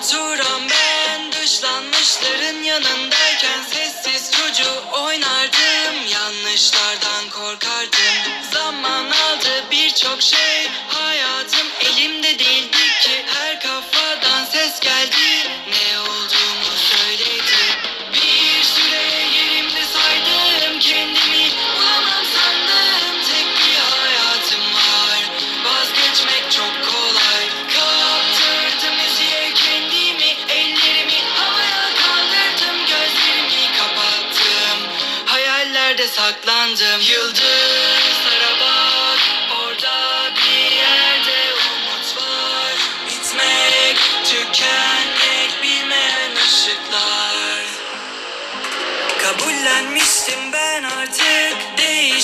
Oturan ben Dışlanmışların yanındayken Sessiz çocuğu oynardım birçok şey Hayatım elimde değildi ki. Her kafadan ses geldi. Ne olduğumu söyledi. Bir süre yerimde saydım Kendimi. Bulamam sandım Tek bir hayatım var. Vazgeçmek çok kolay. Kaptırdım müziğe kendimi Ellerimi. Havaya kaldırdım Gözlerimi kapattım. Hayallerde saklandım. Yıldızlara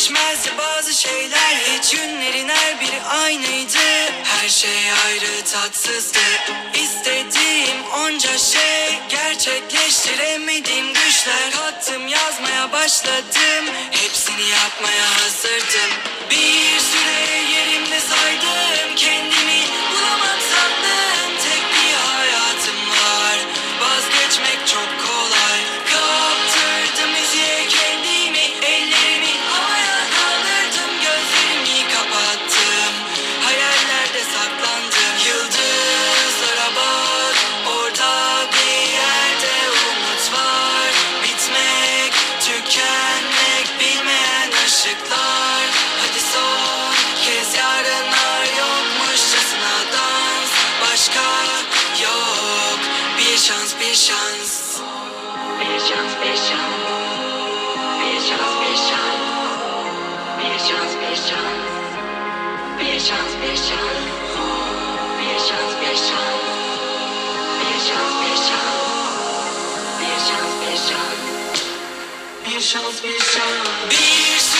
Değişmezdi bazı şeyler. Hiç günlerin her biri aynıydı. Her şey ayrı tatsızdı. İstediğim onca şey Gerçekleştiremediğim düşler Kattım yazmaya başladım. Hepsini yapmaya hazırdım. Bir bir şans bir şans bir şans, bir şans. Bir şans, bir şans. Bir şans, bir şans. Bir şans, bir şans. Bir şans, bir şans. Bir şans, bir şans. Bir şans, bir şans. Bir şans, bir şans.